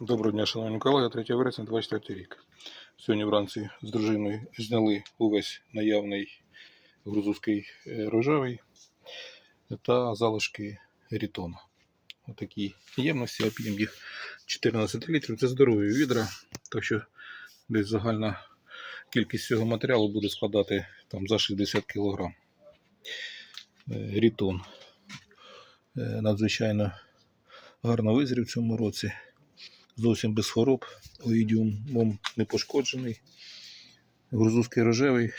Доброго дня, шановні колеги, 3 вересня 24 рік. Сьогодні вранці з дружиною зняли увесь наявний грузовський е, рожевий та залишки рітона. Отакі ємності, об'єм їх 14 літрів. Це здорові відра, так що десь загальна кількість цього матеріалу буде складати там за 60 кг. Рітон е, надзвичайно гарно визрів в цьому році зовсім без хвороб. Оїдіумом не пошкоджений. Грузовський рожевий.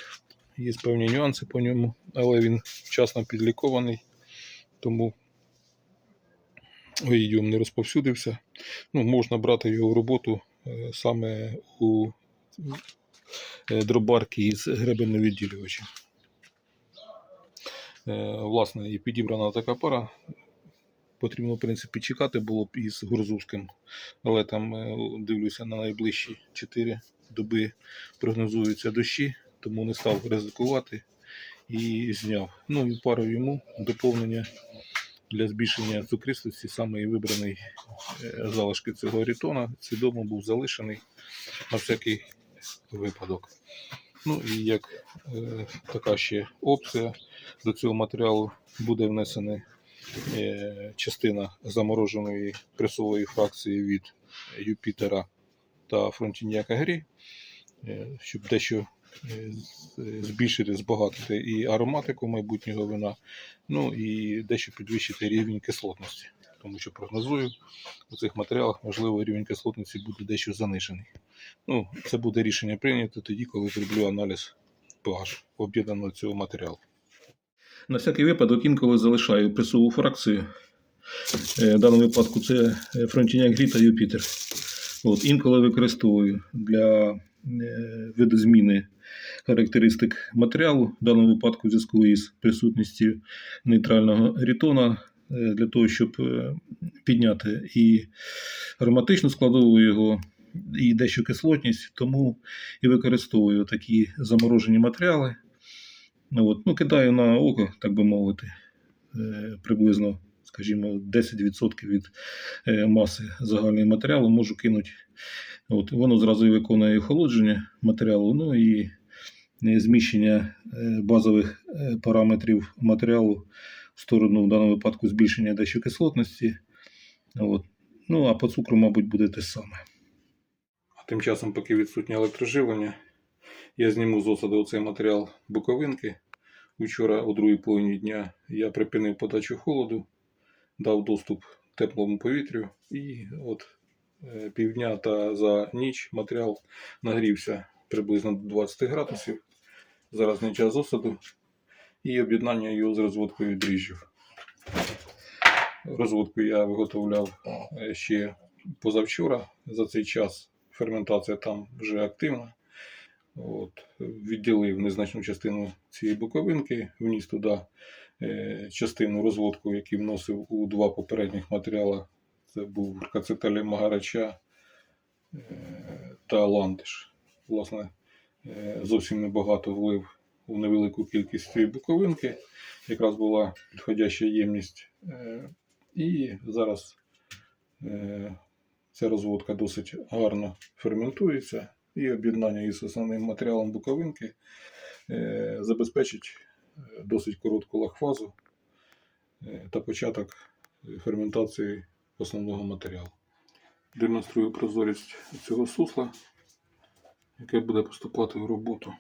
Є певні нюанси по ньому, але він вчасно підлікований, тому оїдіум не розповсюдився. Ну, можна брати його в роботу е, саме у е, дробарки із гребеневідділювачем. Е, Власне, і підібрана така пара. Потрібно, в принципі, чекати було б із Грузовським, але там е, дивлюся на найближчі 4 доби прогнозуються дощі, тому не став ризикувати і зняв. Ну і пару йому доповнення для збільшення цукристості, саме і вибраний е, залишки цього рітона. Свідомо був залишений на всякий випадок. Ну і як е, така ще опція до цього матеріалу буде внесений частина замороженої пресової фракції від Юпітера та Фронтініака Грі, е, щоб дещо е, збільшити, збагатити і ароматику майбутнього вина, ну і дещо підвищити рівень кислотності. Тому що прогнозую, у цих матеріалах, можливо, рівень кислотності буде дещо занижений. Ну, це буде рішення прийнято тоді, коли зроблю аналіз pH об'єднаного цього матеріалу. На всякий випадок інколи залишаю пресову фракцію. Е, В даному випадку це е, Фронтіняк Грі та Юпітер. От, інколи використовую для е, видозміни характеристик матеріалу, в даному випадку в зв'язку із присутністю нейтрального рітона, для того, щоб підняти і ароматичну складову його, і дещо кислотність, тому і використовую такі заморожені матеріали. От, ну, кидаю на око, так би мовити, е, приблизно, скажімо, 10% від е, маси загального матеріалу можу кинути. От, воно зразу виконує охолодження матеріалу, ну і е, зміщення базових параметрів матеріалу в сторону, в даному випадку, збільшення дещо кислотності. От. Ну, а по цукру, мабуть, буде те саме. А тим часом, поки відсутнє електроживлення, я зніму з осаду цей матеріал боковинки. Вчора о другій половині дня я припинив подачу холоду, дав доступ теплому повітрю і от е, півдня та за ніч матеріал нагрівся приблизно до 20 градусів. Зараз не час осаду і об'єднання його з розводкою дріжджів. Розводку я виготовляв е, ще позавчора. За цей час ферментація там вже активна. От, відділив незначну частину цієї боковинки, вніс туди е, частину розводку, який вносив у два попередніх матеріали. Це був кацеталі магарача е, та ландиш. Власне, е, зовсім небагато влив у невелику кількість цієї боковинки. Якраз була підходяща ємність. І зараз ця розводка досить гарно ферментується і об'єднання із основним матеріалом буковинки е, забезпечить е, досить коротку лахфазу е, та початок ферментації основного матеріалу. Демонструю прозорість цього сусла, яке буде поступати в роботу.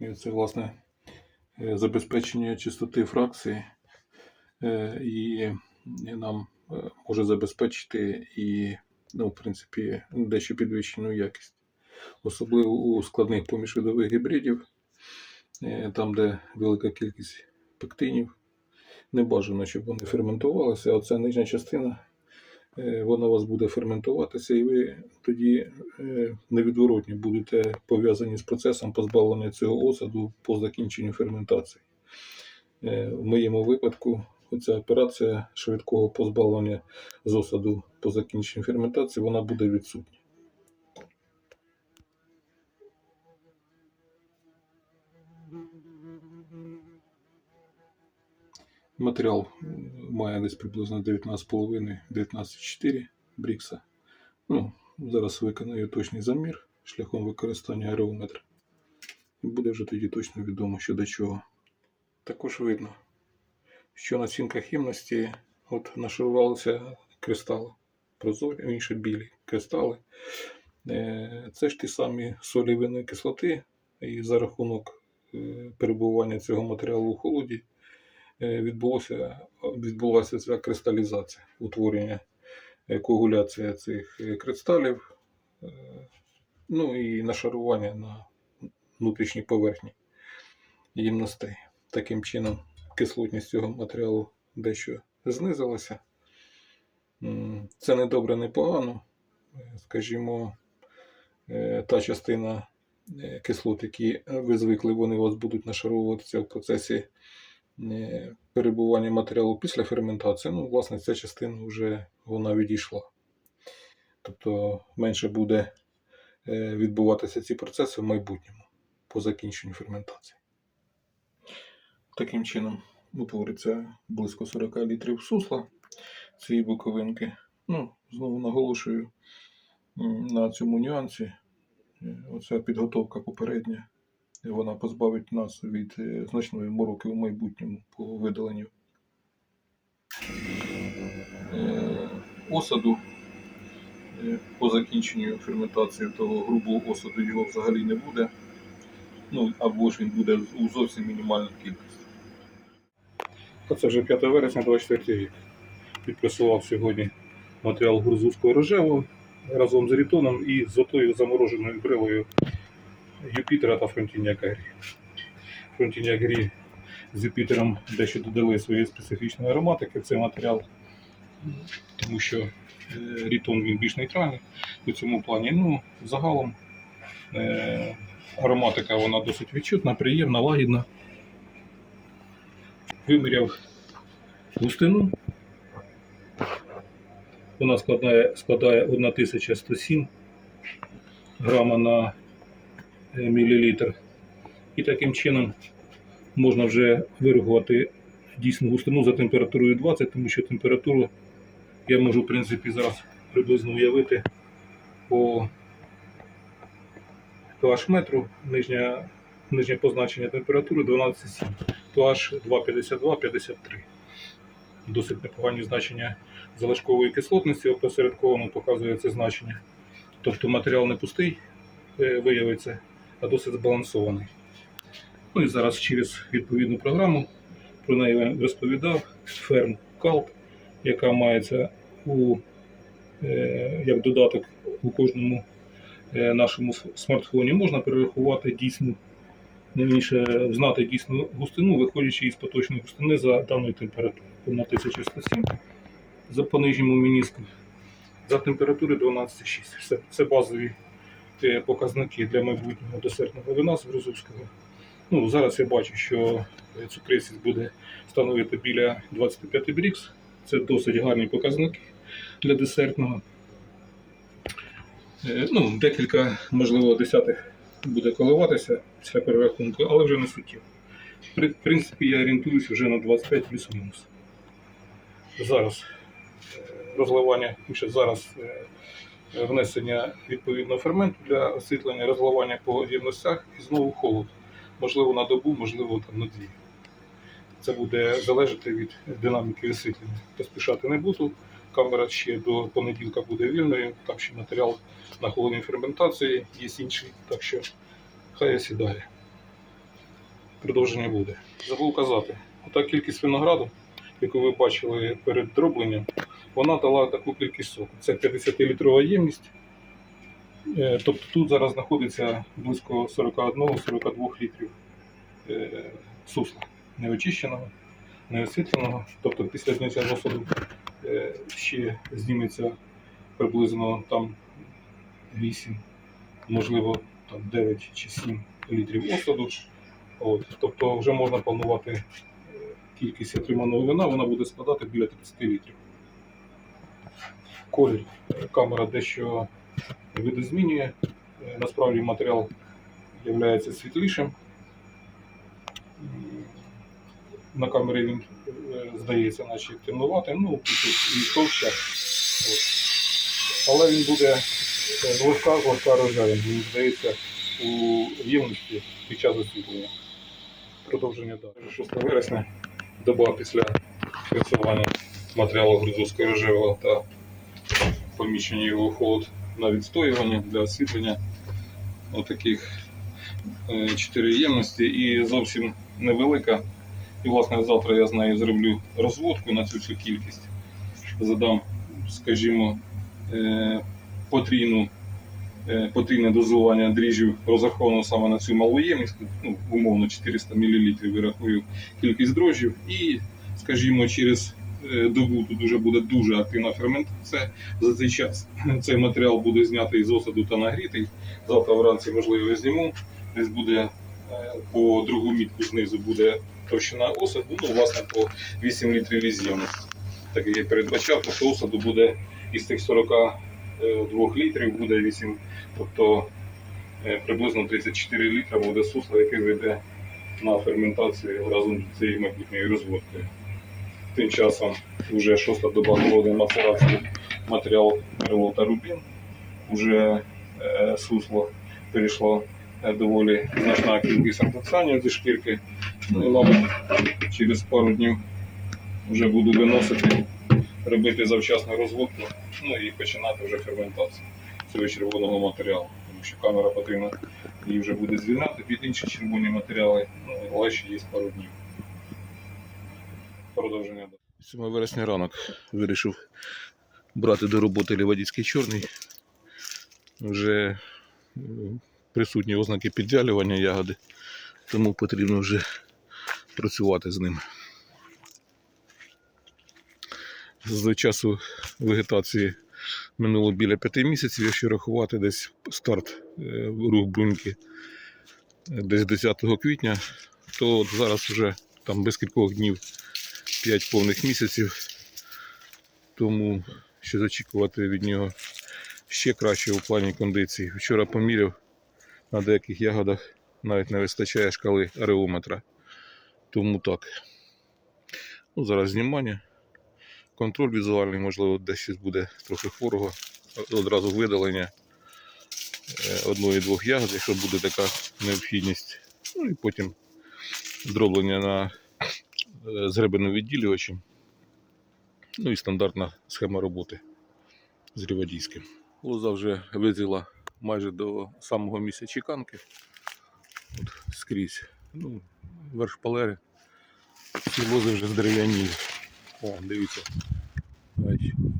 І це, власне, забезпечення чистоти фракції і нам може забезпечити і, ну, в принципі, дещо підвищену якість. Особливо у складних поміжвидових гібридів, е, там, де велика кількість пектинів. Не бажано, щоб вони ферментувалися, а оця нижня частина, е, вона у вас буде ферментуватися, і ви тоді е, невідворотні будете пов'язані з процесом позбавлення цього осаду по закінченню ферментації. В моєму випадку ця операція швидкого позбавлення з осаду по закінченню ферментації вона буде відсутня. Матеріал має десь приблизно 19,5-19,4 брікса. Ну, зараз виконаю точний замір шляхом використання аерометра. І буде вже тоді точно відомо, що до чого. Також видно, що на стінках ємності от нашарувалися кристали. Прозорі, інші білі кристали. Е, Це ж ті самі солі винної кислоти, і за рахунок е, перебування цього матеріалу у холоді е, відбулося, відбулася ця кристалізація, утворення, коагуляція цих кристалів, ну і нашарування на внутрішній поверхні ємностей. Таким чином, кислотність цього матеріалу дещо знизилася. Це не добре, не погано. Е, Скажімо, е, та частина е, кислот, які ви звикли, вони у вас будуть нашаровуватися в процесі перебування матеріалу після ферментації. Ну, власне, ця частина вже вона відійшла. Тобто менше буде відбуватися ці процеси в майбутньому по закінченню ферментації. Таким чином утвориться близько 40 літрів сусла цієї боковинки. Ну, знову наголошую на цьому нюансі. Е, Оця підготовка попередня, вона позбавить нас від е, значної мороки в майбутньому по видаленню е, осаду. По закінченню ферментації того грубого осаду його взагалі не буде. Ну, або ж він буде у зовсім мінімальній кількості. Це вже 5 вересня 24 рік. Підпресував сьогодні матеріал грузовського рожевого разом з рітоном і з отою замороженою брилою Юпітера та Фронтіняк Грі. Фронтіняк Грі з Юпітером дещо додали свої специфічної ароматики в цей матеріал, тому що е, рітон він більш нейтральний у цьому плані. Ну, загалом е, ароматика вона досить відчутна, приємна, лагідна. Виміряв густину. Вона складає, складає 1107 грама на е, мілілітр. І таким чином можна вже вирахувати дійсну густину за температурою 20, тому що температуру я можу, в принципі, зараз приблизно уявити по pH метру, нижнє позначення температури 12,7, pH 2,52-53. Досить непогані значення залишкової кислотності опосередковано показує це значення. Тобто матеріал не пустий е, виявиться, а досить збалансований. Ну і зараз через відповідну програму про неї розповідав ферм Калт, яка мається у, е, як додаток у кожному е, нашому смартфоні. Можна перерахувати дійсну, менше знати дійсну густину, виходячи із поточної густини за даною температурою. На 1107 за по нижньому мініску. За температури 12,6. Це, це базові е, показники для майбутнього десертного вина з Грузовського. Ну, зараз я бачу, що цукристість буде становити біля 25 брікс. Це досить гарні показники для десертного. Е, Ну, декілька, можливо, десятих буде коливатися після перерахунку, але вже не суттєво. В принципі, я орієнтуюся вже на 25 плюс-мінус. Зараз е, розливання, зараз е, внесення відповідного ферменту для освітлення, розливання по ємностях і знову холод. Можливо, на добу, можливо, там на дві. Це буде залежати від динаміки освітлення. Поспішати не буду. Камера ще до понеділка буде вільною. Там ще матеріал на холодній ферментації, є інший, так що хай осідає. Продовження буде. Забув казати, ота кількість винограду, яку ви бачили перед дробленням, вона дала таку кількість соку. Це 50-літрова ємність. Е, Тобто тут зараз знаходиться близько 41-42 літрів е, сусла неочищеного, неосвітленого. Тобто після зняття е, ще зніметься приблизно там 8, можливо там 9 чи 7 літрів осаду. От, тобто вже можна планувати е, кількість отриманого вина, вона буде складати біля 30 літрів. Колір е, камера дещо видозмінює. Е, Насправді матеріал є світлішим. На камері він е, здається, наче темнуватим, ну, і товща. Але він буде е, легка, легка рожевим, мені здається, у ємності під час освітлення. Продовження далі. 6 вересня, доба після працювання матеріалу грузовського рожевого та поміщення його холод на відстоювання для освітлення отаких е, чотири ємності і зовсім невелика. І власне завтра я з нею зроблю розводку на цю всю кількість. Задам, скажімо, е, потрійну, е, потрійне дозування дріжджів розраховано саме на цю малу ємність, ну, умовно 400 мл вирахую кількість дрожжів. І, скажімо, через е, добу тут вже буде дуже активна ферментація. За цей час цей матеріал буде знятий з осаду та нагрітий. Завтра вранці, можливо, зніму. Десь буде по другу мітку знизу буде товщина осаду, ну, власне, по 8 літрів із. Так як я передбачав, що осаду буде із тих 42 літрів буде 8, тобто е, приблизно 34 літра буде сусла, яке вийде на ферментацію разом з цією майбутньою розводкою. Тим часом вже шоста доба проводить мацерацію матеріал Мерло та Рубін. Уже е, сусло перейшло е, доволі значна кількість антоцианів зі шкірки. Ну і, мабуть, через пару днів вже буду виносити, робити завчасну розводку, ну і починати вже ферментацію цього червоного матеріалу. Тому що камера потрібно її вже буде звільняти під інші червоні матеріали, ну, але ще є пару днів. Продовження. 7 вересня ранок вирішив брати до роботи Лівадійський чорний. Вже е, присутні ознаки підвялювання ягоди, тому потрібно вже працювати з ним. З часу вегетації минуло біля п'яти місяців, якщо рахувати десь старт е, рух бруньки е, десь 10 квітня, то от зараз вже там без кількох днів 5 повних місяців. Тому щось очікувати від нього ще краще у плані кондиції. Вчора поміряв на деяких ягодах навіть не вистачає шкали ареометра. Тому так. Ну, зараз знімання. Контроль візуальний, можливо, десь щось буде трохи хворого. Одразу видалення е, одної-двох ягод, якщо буде така необхідність. Ну і потім дроблення на е, з відділювачем. Ну і стандартна схема роботи з рівадійським. Лоза вже визріла майже до самого місця чеканки. От скрізь. Ну, верх шпалери. Ці лози вже здерев'яні. О, дивіться.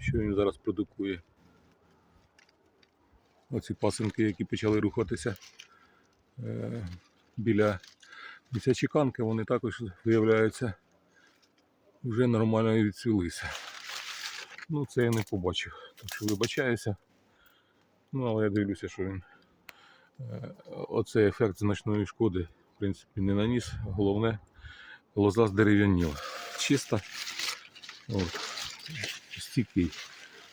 Що він зараз продукує. Оці пасинки, які почали рухатися е, біля місця чеканки, вони також виявляються вже нормально відцвілися. Ну, це я не побачив. Так що вибачаюся. Ну, але я дивлюся, що він е, оцей ефект значної шкоди, в принципі, не наніс. Головне, лоза здерев'яніла. Чиста. От. Стійкий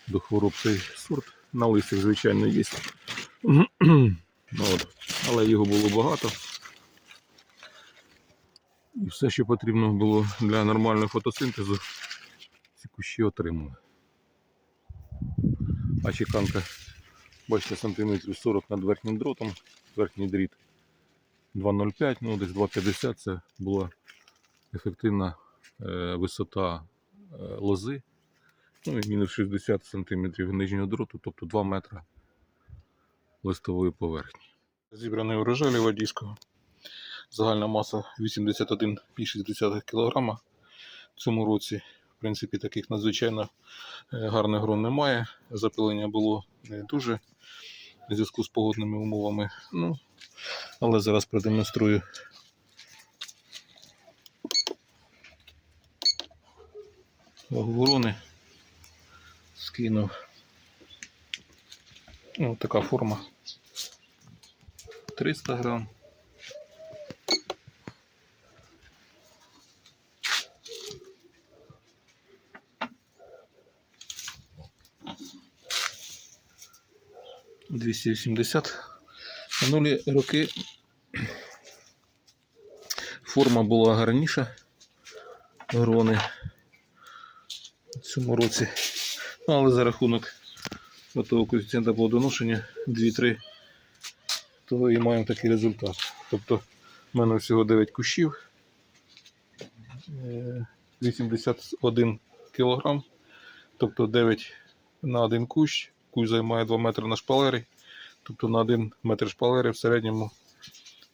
до хвороб цей сорт. На листях, звичайно, є. От. Але його було багато. І все, що потрібно було для нормального фотосинтезу, ці кущі отримали. А чеканка, бачите, сантиметрів 40 над верхнім дротом, верхній дріт 2,05, ну десь 2,50 це була ефективна е, висота е, лози. Ну і мінус 60 см нижнього дроту, тобто 2 метри листової поверхні. Зібраний урожай лівадійського. Загальна маса 81,6 кг. В цьому році, в принципі, таких надзвичайно е, гарних грон немає. Запилення було не дуже в зв'язку з погодними умовами. Ну, але зараз продемонструю. Ворони. Скинув. Ну, така форма. 300 грам. Двісті вісімдесят. Минулі роки форма була гарніша. грони в цьому році. Ну, але за рахунок того коефіцієнта плодоношення 2-3, то і маємо такий результат. Тобто в мене всього 9 кущів, е, 81 кг, тобто 9 на один кущ. Кущ займає 2 метри на шпалері. Тобто на 1 метр шпалери в середньому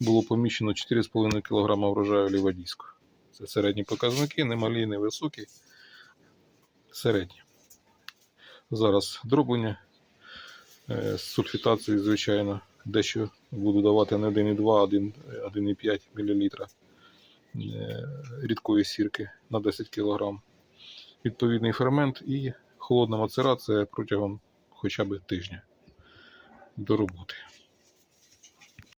було поміщено 4,5 кг врожаю лівадійського. Це середні показники, не малі, не високі. Середні. Зараз дроблення е, з сульфітацією, звичайно, дещо буду давати не 1,2, а 1,5 мл рідкої сірки на 10 кг. Відповідний фермент і холодна мацерація протягом хоча б тижня до роботи.